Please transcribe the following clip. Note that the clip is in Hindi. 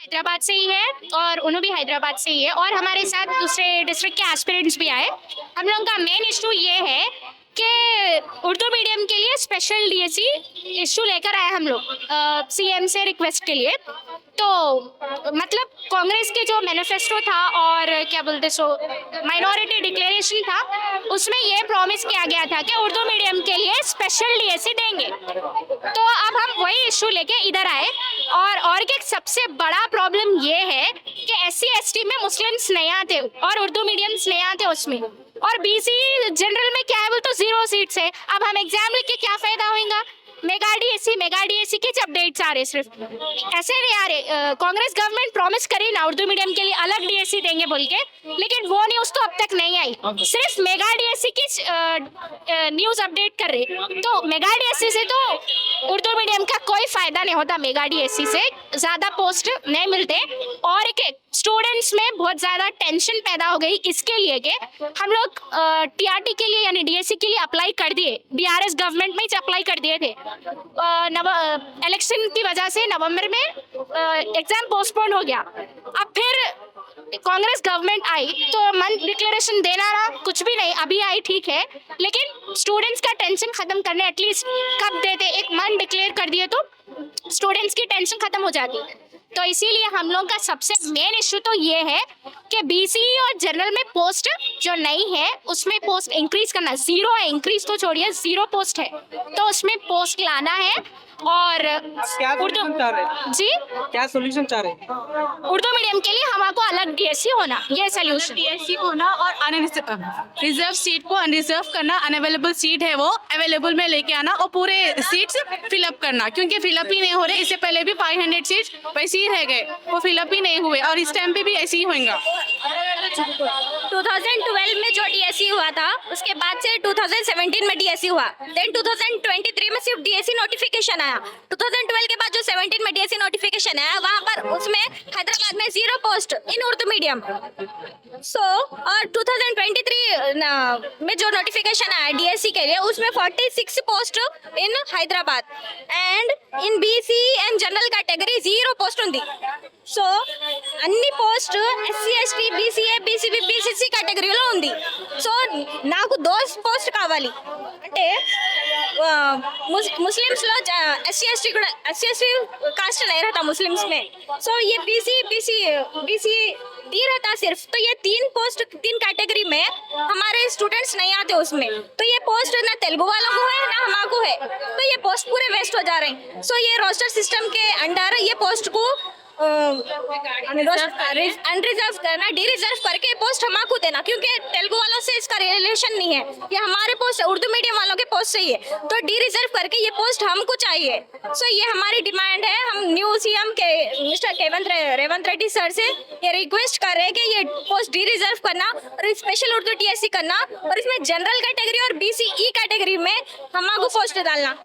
हैदराबाद से ही है और उन्हों भी हैदराबाद से ही है और हमारे साथ दूसरे डिस्ट्रिक्ट के एस्पिरेंट्स भी आए। हम लोगों का मेन इशू ये है कि उर्दू मीडियम के लिए स्पेशल डीएससी इशू लेकर आए हम लोग सीएम से रिक्वेस्ट के लिए। तो मतलब कांग्रेस के जो मैनिफेस्टो था और क्या बोलते सो माइनॉरिटी डिक्लेरेशन था, उसमें ये प्रॉमिस किया गया था कि उर्दू मीडियम के लिए स्पेशल डीएससी देंगे। तो वही इशू लेके इधर आए। और और एक सबसे बड़ा प्रॉब्लम ये है कि एस सी में मुस्लिम्स नहीं आते और उर्दू मीडियम्स नहीं आते उसमें। और बीसी जनरल में क्या है बोल तो ज़ीरो सीट्स है। अब हम एग्ज़ाम लेके क्या फ़ायदा होगा मेगा डीएससी मेगा डीएससी के अपडेट्स आ रहे सिर्फ़। ऐसे नहीं आ रहे कांग्रेस गवर्नमेंट प्रॉमिस करी ना उर्दू मीडियम के लिए, अलग डीएससी देंगे बोल के, लेकिन वो न्यूज़ तो अब तक नहीं आई। सिर्फ़ मेगा डीएससी की न्यूज़ अपडेट कर रहे? तो मेगा डीएससी से तो उर्दू मीडियम का कोई फ़ायदा नहीं होता मेगा डीएससी से। ज़्यादा पोस्ट नहीं मिलते। और एक स्टूडेंट्स में बहुत ज़्यादा टेंशन पैदा हो गई इसके लिए कि हम लोग टीआरटी के लिए यानी डीएससी के लिए अप्लाई कर दिए। बीआरएस गवर्नमेंट में अप्लाई कर दिए थे। इलेक्शन की वजह से नवंबर में एग्ज़ाम पोस्टपोन हो गया। अब फिर कांग्रेस गवर्नमेंट आई तो मन डिक्लेरेशन देना रहा, कुछ भी नहीं, अभी आई, ठीक है। लेकिन स्टूडेंट्स का टेंशन खत्म करने एटलीस्ट कब देते एक मन डिक्लेयर कर दिए तो स्टूडेंट्स की टेंशन खत्म हो जाती तो इसीलिए हम लोग का सबसे मेन इशू तो ये है कि बीसी और जनरल में पोस्ट जो नहीं है उसमें पोस्ट इंक्रीज करना ज़ीरो है इंक्रीज तो छोड़िए ज़ीरो पोस्ट है। तो उसमें पोस्ट लाना है और क्या उर्दू चाह रहे जी? क्या सोल्यूशन चाह रहे हैं? उर्दू मीडियम के लिए हमको अलग डीएससी होना ये सोल्यूशन टीएससी होना और रिज़र्व सीट को अनरिजर्व करना अनअवेलेबल सीट है वो अवेलेबल में लेके आना और पूरे सीट फिलअप करना। क्योंकि फिलअप ही नहीं हो रहे इससे पहले भी 500 सीट वैसे ही रह गए वो फिलअप ही नहीं हुए और इस टाइम पे भी ऐसे ही होएगा। 2012 में जो डीएससी हुआ था उसके बाद से 2017 में डीएससी हुआ। देन 2023 में सिर्फ़ डीएससी नोटिफिकेशन आया। 2012 के बाद जो 17 में डीएससी नोटिफिकेशन आया वहाँ पर उसमें हैदराबाद में zero post in Urdu medium so so, और 2023 ना, में जो नोटिफिकेशन आया डीएससी के लिए उसमें 46 post in Hyderabad and in BC and general category zero post ఉంది సో అన్ని post SC ST BCA BCB BCC కేటగిరీలో ఉంది సో నాకు దోస్ పోస్ట్ కావాలి అంటే ఆ, मुस- मुस्लिम्स లో एस सी एस टी కూడా S C S T caste नहीं रहता मुस्लिम्स में सो ये बीसी बीसी बीसी डी रहता सिर्फ तो ये तीन पोस्ट तीन कैटेगरी में हमारे स्टूडेंट्स नहीं आते उसमें तो ये पोस्ट ना तेलुगु वालों को है। तो ये पोस्ट पूरे वेस्ट हो जा रहे हैं। सो ये रोस्टर सिस्टम के अंडर ये पोस्ट को अनरिजर्व करना डी रिज़र्व करके पोस्ट हमारे देना क्योंकि तेलुगु वालों से इसका रिलेशन नहीं है। ये हमारे पोस्ट उर्दू मीडियम वालों के पोस्ट से ही है। तो डी रिज़र्व करके ये पोस्ट हमको चाहिए। सो ये हमारी डिमांड है हम सीएम के, मिस्टर केवंत रेवंत रेड्डी सर से ये रिक्वेस्ट कर रहे हैं कि ये पोस्ट डी रिज़र्व करना और स्पेशल उर्दू टीएससी करना और इसमें जनरल कैटेगरी और बीसीई कैटेगरी में हम आपको पोस्ट डालना।